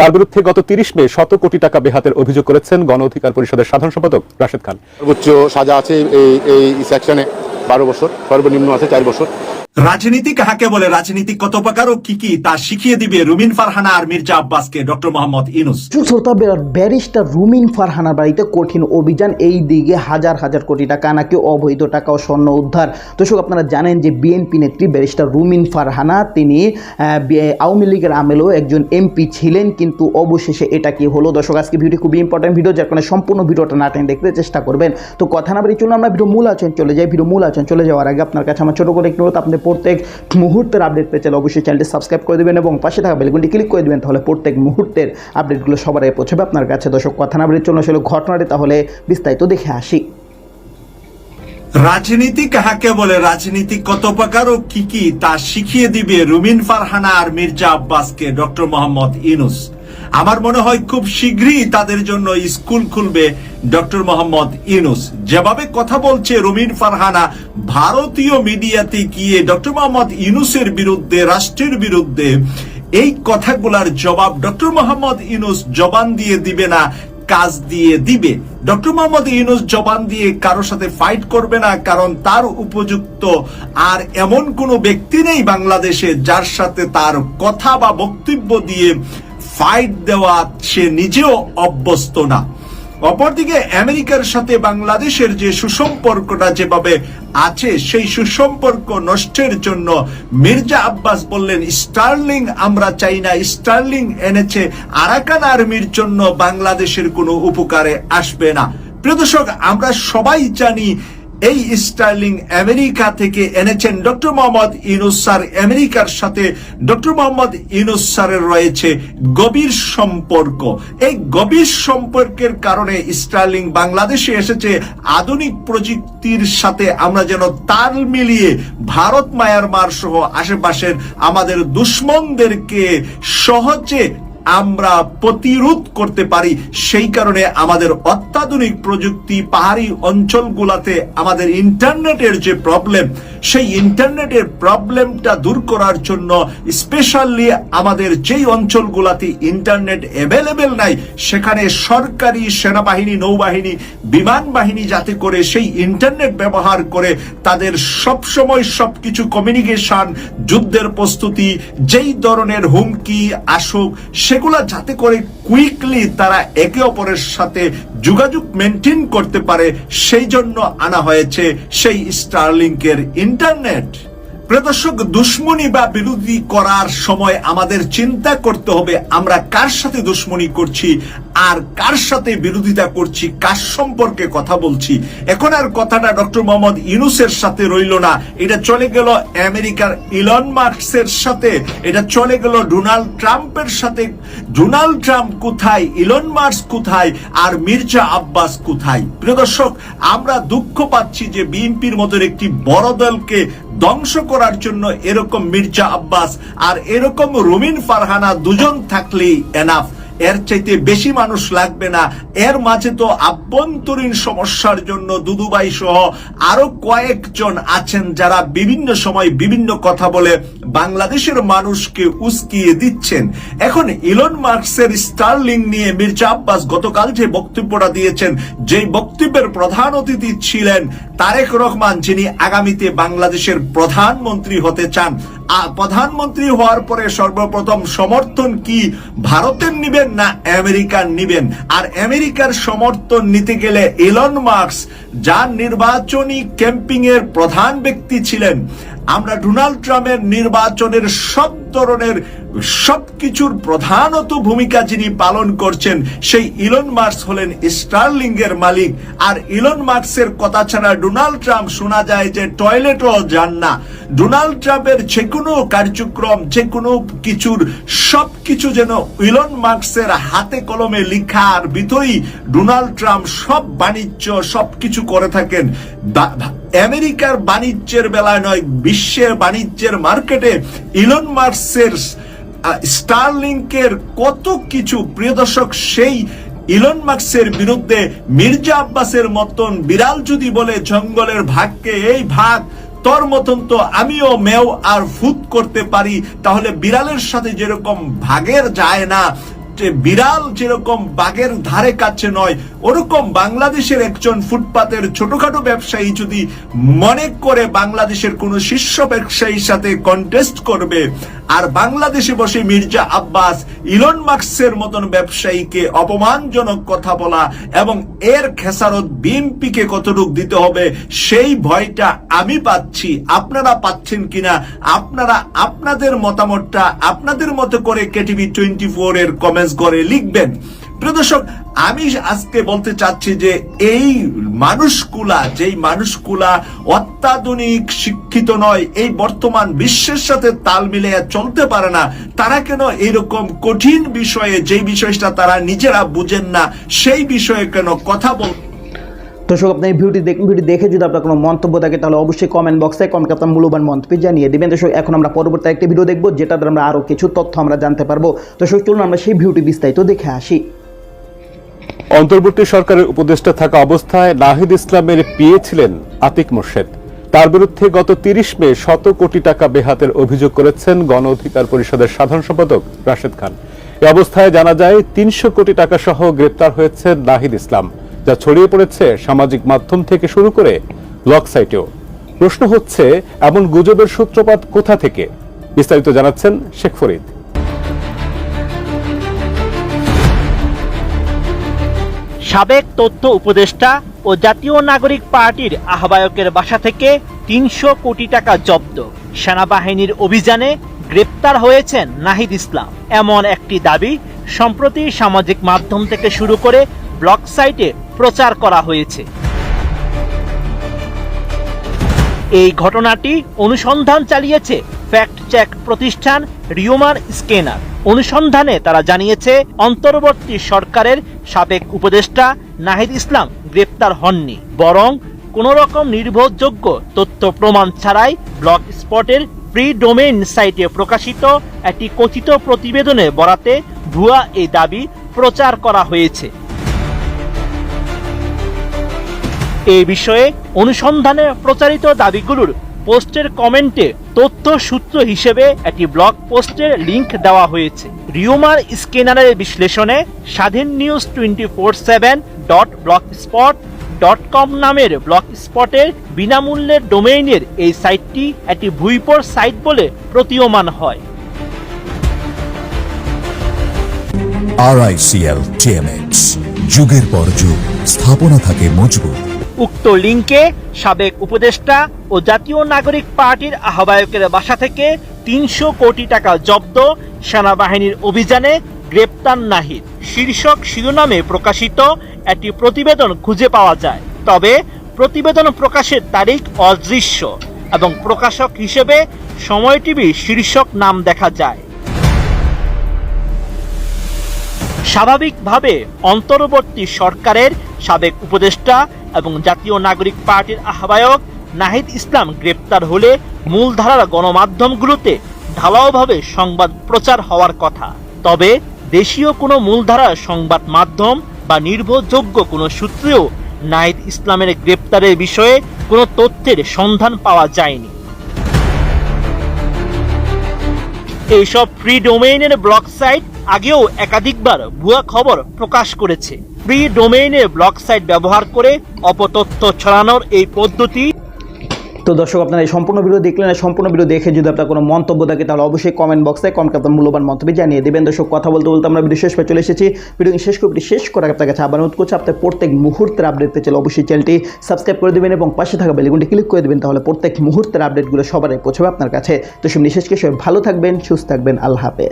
তার বিরুদ্ধে গত তিরিশ মে শত কোটি টাকা বেহাতের অভিযোগ করেছেন গণ অধিকার পরিষদের সাধারণ সম্পাদক রাশেদ খান। সর্বোচ্চ সাজা আছে এই এই সেকশনে বারো বছর সর্বনিম্ন আছে চার বছর। রাজনীতি কাহাকে বলে? রাজনীতি কত প্রকার ও কি কি তা শিখিয়ে দিবে রুমিন ফারহানা আর মির্জা আব্বাসকে ডক্টর মোহাম্মদ ইনুস শ্রোতা ব্যারিস্টার রুমিন ফারহানার বাড়িতে কঠিন অভিযান এই দিকে হাজার হাজার কোটি টাকা নাকি অবৈধ টাকা ও স্বর্ণ উদ্ধার। দর্শক আপনারা জানেন যে বিএনপি নেত্রী ব্যারিস্টার রুমিন ফারহানা তিনি আহ, আওয়ামী লীগের আমেলেও একজন এমপি ছিলেন কিন্তু অবশেষে এটা কি হলো? দর্শক আজকে ভিডিও খুবই ইম্পর্টেন্ট ভিডিও যার কারণে সম্পূর্ণ ভিডিওটা না টেনে দেখতে চেষ্টা করবেন। তো কথা না বাড়ি চলুন আমরা ভিডিও মূল আচরণ চলে যাই। ভিডিও মূল আচরণ চলে যাওয়ার আগে আপনার কাছে আমার ছোটো করে একটু আপনি প্রত্যেক মুহূর্তের আপডেট পেতে চাইলে অবশ্যই চ্যানেলটি সাবস্ক্রাইব করে দেবেন এবং পাশে থাকা বেলগুনটি ক্লিক করে দেবেন তাহলে প্রত্যেক মুহূর্তের আপডেটগুলো সবার আগে পৌঁছবে। আপনার কাছে দর্শক, কথা না বাড়ি চলুন আসলে ঘটনাটি তাহলে বিস্তারিত দেখে আসি। রাজনীতি কাহাকে বলে? রাজনীতি কত প্রকার ও কি কি তা শিখিয়ে দিবে রুমিন ফারহানা আর মির্জা আব্বাসকে? ডক্টর মোহাম্মদ ইনুস আমার মনে হয় খুব শীঘ্রই তাদের জন্য স্কুল খুলবে ডক্টর মোহাম্মদ ইনুস যেভাবে কথা বলছে রুমিন ফারহানা, ভারতীয় মিডিয়াতে গিয়ে ডক্টর মোহাম্মদ ইনুসের বিরুদ্ধে, রাষ্ট্রের বিরুদ্ধে এই কথাগুলার জবাব ডক্টর মোহাম্মদ ইউনুস জবান দিয়ে দিবে না, কাজ দিয়ে দিবে। ডক্টর মোহাম্মদ ইউনুস জবান দিয়ে কারোর সাথে ফাইট করবে না, কারণ তার উপযুক্ত আর এমন কোনো ব্যক্তি নেই বাংলাদেশে যার সাথে তার কথা বা বক্তব্য দিয়ে ফাইট দেওয়া সে নিজেও অভ্যস্ত না। অপরদিকে আমেরিকার সাথে বাংলাদেশের যে সুসম্পর্কটা যেভাবে আছে, সেই সুসম্পর্ক নষ্টের জন্য মির্জা আব্বাস বললেন, স্টার্লিং আমরা চাই না। স্টার্লিং এনেছে আরাকান আর্মির জন্য বাংলাদেশের কোনো উপকারে আসবে না। প্রিয় দর্শক, আমরা সবাই জানি এই স্টার্লিং আমেরিকা থেকে এনেছেন ডক্টর মোহাম্মদ ইউনুস স্যার। আমেরিকার সাথে ডক্টর মোহাম্মদ ইউনুস স্যারের রয়েছে গভীর সম্পর্ক। এই গভীর সম্পর্কের কারণে স্টার্লিং বাংলাদেশে এসেছে। আধুনিক প্রযুক্তির সাথে আমরা যেন তাল মিলিয়ে ভারত মায়ানমার সহ আশেপাশের আমাদের দুশ্মনদেরকে সহজে আমরা প্রতিরোধ করতে পারি, সেই কারণে আমাদের অত্যাধুনিক প্রযুক্তি পাহাড়ি অঞ্চলগুলাতে আমাদের ইন্টারনেটের যে প্রবলেম সেই ইন্টারনেটের প্রবলেমটা দূর করার জন্য স্পেশালি আমাদের যেই অঞ্চলগুলাতে ইন্টারনেট অ্যাভেলেবেল নাই, সেখানে সরকারি সেনাবাহিনী, নৌবাহিনী, বিমান বাহিনী যাতে করে সেই ইন্টারনেট ব্যবহার করে তাদের সবসময় সবকিছু কমিউনিকেশন যুদ্ধের প্রস্তুতি, যেই ধরনের হুমকি আসুক সেগুলা যাতে করে কুইকলি তারা একে অপরের সাথে যোগাযোগ মেনটেন করতে পারে, সেই জন্য আনা হয়েছে সেই স্টারলিংকের ইন্টারনেট প্রদর্শক দুশ্মনী বা বিরোধী করার সময় আমাদের চিন্তা করতে হবে আমরা কার সাথে দুশ্মনী করছি, আর কার সাথে বিরোধিতা করছি, কার সম্পর্কে কথা বলছি। এখন আর কথাটা ডক্টর মোহাম্মদ ইউনুসের সাথে রইল না, এটা চলে গেল আমেরিকার ইলন মার্কসের সাথে, এটা চলে গেল ডোনাল্ড ট্রাম্পের সাথে। ডোনাল্ড ট্রাম্প কোথায়, ইলন মার্কস কোথায়, আর মির্জা আব্বাস কোথায়? প্রিয় দর্শক আমরা দুঃখ পাচ্ছি যে বিএনপির মতন একটি বড় দলকে ধ্বংস করার জন্য এরকম মির্জা আব্বাস আর এরকম রুমিন ফারহানা দুজন থাকলেই এনাফ এর চাইতে বেশি মানুষ লাগবে না। এর মাঝে তো আভ্যন্তরীণ সমস্যার জন্য দুদুবাই সহ আরও কয়েকজন আছেন যারা বিভিন্ন সময় বিভিন্ন কথা বলে বাংলাদেশের মানুষকে উস্কিয়ে দিচ্ছেন। এখন ইলন মার্কসের স্টারলিং নিয়ে মির্জা আব্বাস গতকাল যে বক্তব্যটা দিয়েছেন, যেই বক্তব্যের প্রধান অতিথি ছিলেন তারেক রহমান, যিনি আগামীতে বাংলাদেশের প্রধানমন্ত্রী হতে চান। প্রধানমন্ত্রী হওয়ার পরে সর্বপ্রথম সমর্থন কি ভারতের নিবেন না আমেরিকার নিবেন? আর আমেরিকার সমর্থন নিতে গেলে এলন মার্কস যার নির্বাচনী ক্যাম্পিং এর প্রধান ব্যক্তি ছিলেন আমরা ডোনাল্ড ট্রাম্পের নির্বাচনের সব ধরনের সবকিছুর প্রধানত ভূমিকা যিনি পালন করছেন, সেই ইলন মার্কস হলেন স্টারলিং এর মালিক। আর ইলন মার্কসের কথা ছাড়া ডোনাল্ড ট্রাম্প শোনা যায় যে টয়লেটও যান না। ডোনাল্ড ট্রাম্পের যে কোনো কার্যক্রম, যে কোনো কিছুর সবকিছু যেন ইলন মার্কসের হাতে কলমে লিখার ভিতরেই ডোনাল্ড ট্রাম্প সব বাণিজ্য, সবকিছু করে থাকেন। আমেরিকার বাণিজ্যের বেলায় নয়, বিশ্বের বাণিজ্যের মার্কেটে ইলন মার্কসের স্টারলিংকের কত কিছু। প্রিয় দর্শক, সেই ইলন মার্কসের বিরুদ্ধে মির্জা আব্বাসের মতন বিড়াল যদি বলে জঙ্গলের ভাগকে, এই ভাগ, তোর মতন তো আমিও মেও আর ফুত করতে পারি, তাহলে বিড়ালের সাথে যেরকম ভাগের যায় না বিড়াল যেরকম বাঘের ধারে কাছে নয়, ওরকম বাংলাদেশের একজন ফুটপাতের ছোটখাটো ব্যবসায়ী যদি মনে করে বাংলাদেশের কোন শীর্ষ ব্যবসায়ীর সাথে কন্টেস্ট করবে আর বাংলাদেশে বসে মির্জা আব্বাস, ইলন মার্কসের মতন ব্যবসায়ীকে অপমানজনক কথা বলা এবং এর খেসারত বিএনপিকে কতটুক দিতে হবে, সেই ভয়টা আমি পাচ্ছি। আপনারা পাচ্ছেন কিনা? আপনারা আপনাদের মতামতটা আপনাদের মতো করে কেটিভি টোয়েন্টি ফোর এর কমেন্টস করে লিখবেন। প্রিয় দর্শক, আমি আজকে বলতে চাচ্ছি যে এই মানুষগুলা যেই মানুষগুলা অত্যাধুনিক শিক্ষিত নয়, এই বর্তমান বিশ্বের সাথে তাল মিলিয়ে চলতে পারে না, তারা কেন এরকম কঠিন বিষয়ে, যেই বিষয়টা তারা নিজেরা বুঝেন না, সেই বিষয়ে কেন কথা বল দর্শক, আপনি এই ভিডিওটি দেখুন ভিডিও দেখে যদি আপনার কোনো মন্তব্য থাকে, তাহলে অবশ্যই কমেন্ট বক্সে কমেন্ট আপনার মূল্যবান মন্তব্য জানিয়ে দেবেন। দর্শক, এখন আমরা পরবর্তী একটি ভিডিও দেখব যেটা আমরা আরও কিছু তথ্য আমরা জানতে পারব। দর্শক, চলুন আমরা সেই ভিডিওটি বিস্তারিত দেখে আসি। অন্তর্বর্তী সরকারের উপদেষ্টা থাকা অবস্থায় নাহিদ ইসলামের পিয়ে ছিলেন আতিক মোর্শেদ। তার বিরুদ্ধে গত তিরিশ মে শত কোটি টাকা বেহাতের অভিযোগ করেছেন গণ অধিকার পরিষদের সাধারণ সম্পাদক রাশেদ খান। এ অবস্থায় জানা যায়, তিনশো কোটি টাকা সহ গ্রেপ্তার হয়েছে নাহিদ ইসলাম, যা ছড়িয়ে পড়েছে সামাজিক মাধ্যম থেকে শুরু করে ব্লগ সাইটেও। প্রশ্ন হচ্ছে, এমন গুজবের সূত্রপাত কোথা থেকে? বিস্তারিত জানাচ্ছেন শেখ ফরিদ। সাবেক তথ্য উপদেষ্টা ও জাতীয় নাগরিক পার্টির আহ্বায়কের বাসা থেকে তিনশো কোটি টাকা জব্দ। সেনাবাহিনীর অভিযানে গ্রেপ্তার হয়েছেন নাহিদ ইসলাম। এমন একটি দাবি সম্প্রতি সামাজিক মাধ্যম থেকে শুরু করে ব্লগ সাইটে প্রচার করা হয়েছে। এই ঘটনাটি অনুসন্ধান চালিয়েছে ফ্যাক্ট চেক প্রতিষ্ঠান রিওমার স্কেনার অনুসন্ধানে তারা জানিয়েছে, অন্তর্বর্তী সরকারের সাবেক উপদেষ্টা নাহিদ ইসলাম গ্রেপ্তার হননি। বরং কোন রকম নির্ভরযোগ্য তথ্য প্রমাণ ছাড়াই ব্লক স্পটের প্রি ডোমেইন সাইটে প্রকাশিত একটি কথিত প্রতিবেদনে বরাতে ভুয়া এই দাবি প্রচার করা হয়েছে। এই বিষয়ে অনুসন্ধানে প্রচারিত দাবিগুলোর পোস্টের কমেন্টে তথ্য সূত্র হিসেবে একটি ব্লগ পোস্টের লিংক দেওয়া হয়েছে। রিউমার স্ক্যানারের বিশ্লেষণে Swadhin news twenty four seven dot blog spot dot com নামের ব্লক স্পটের বিনামূল্যের ডোমেইনের এই সাইটটি একটি ভুইপর সাইট বলে প্রতীয়মান হয়। আরআইসিএল টিএমএক্স যুগের পর যুগ, স্থাপনা থাকে মজবুত। উক্ত লিঙ্কে সাবেক উপদেষ্টা ও জাতীয় নাগরিক পার্টির আহ্বায়কের বাসা থেকে তিনশো কোটি টাকা জব্দ সেনাবাহিনীর অভিযানে গ্রেপ্তার নাহিদ। শীর্ষক শিরোনামে প্রকাশিত একটি প্রতিবেদন খুঁজে পাওয়া যায়। তবে প্রতিবেদন প্রকাশের তারিখ অদৃশ্য এবং প্রকাশক হিসেবে সময় টিভি শীর্ষক নাম দেখা যায়। স্বাভাবিকভাবে অন্তর্বর্তী সরকারের সাবেক উপদেষ্টা এবং জাতীয় নাগরিক পার্টির আহ্বায়ক নাহিদ ইসলাম গ্রেপ্তার হলে মূলধারার গণমাধ্যমগুলোতে ঢালাওভাবে সংবাদ প্রচার হওয়ার কথা। তবে দেশীয় কোনো মূলধারার সংবাদ মাধ্যম বা নির্ভরযোগ্য কোনো সূত্রেও নাহিদ ইসলামের গ্রেপ্তারের বিষয়ে কোনো তথ্যের সন্ধান পাওয়া যায়নি। এইসব ফ্রি ডোমেইনের ব্লগ সাইট আগেও একাধিকবার ভুয়া খবর প্রকাশ করেছে। ফ্রি ডোমেইনের ব্লক সাইট ব্যবহার করে অপতথ্য ছড়ানোর এই পদ্ধতি। তো দর্শক, আপনারা এই সম্পূর্ণ ভিডিও দেখলেন সম্পূর্ণ ভিডিও দেখে যদি আপনার কোনো মন্তব্য থাকে, তাহলে অবশ্যই কমেন্ট বক্সে কমেন্ট আপনার মূল্যবান মন্তব্য জানিয়ে দেবেন। দর্শক, কথা বলতে বলতে আমরা ভিডিও শেষ পে চলে এসেছি। ভিডিও শেষ করে শেষ করার আপনার কাছে আবার অনুরোধ করছি, আপনার প্রত্যেক মুহূর্তের আপডেট পেতে চাইলে অবশ্যই চ্যানেলটি সাবস্ক্রাইব করে দেবেন এবং পাশে থাকা বেলিগুনটি ক্লিক করে দেবেন, তাহলে প্রত্যেক মুহূর্তের আপডেটগুলো সবারই পৌঁছবে আপনার কাছে। তো সব নিঃশেষকে সবাই ভালো থাকবেন, সুস্থ থাকবেন, আল্লাহ হাফেজ।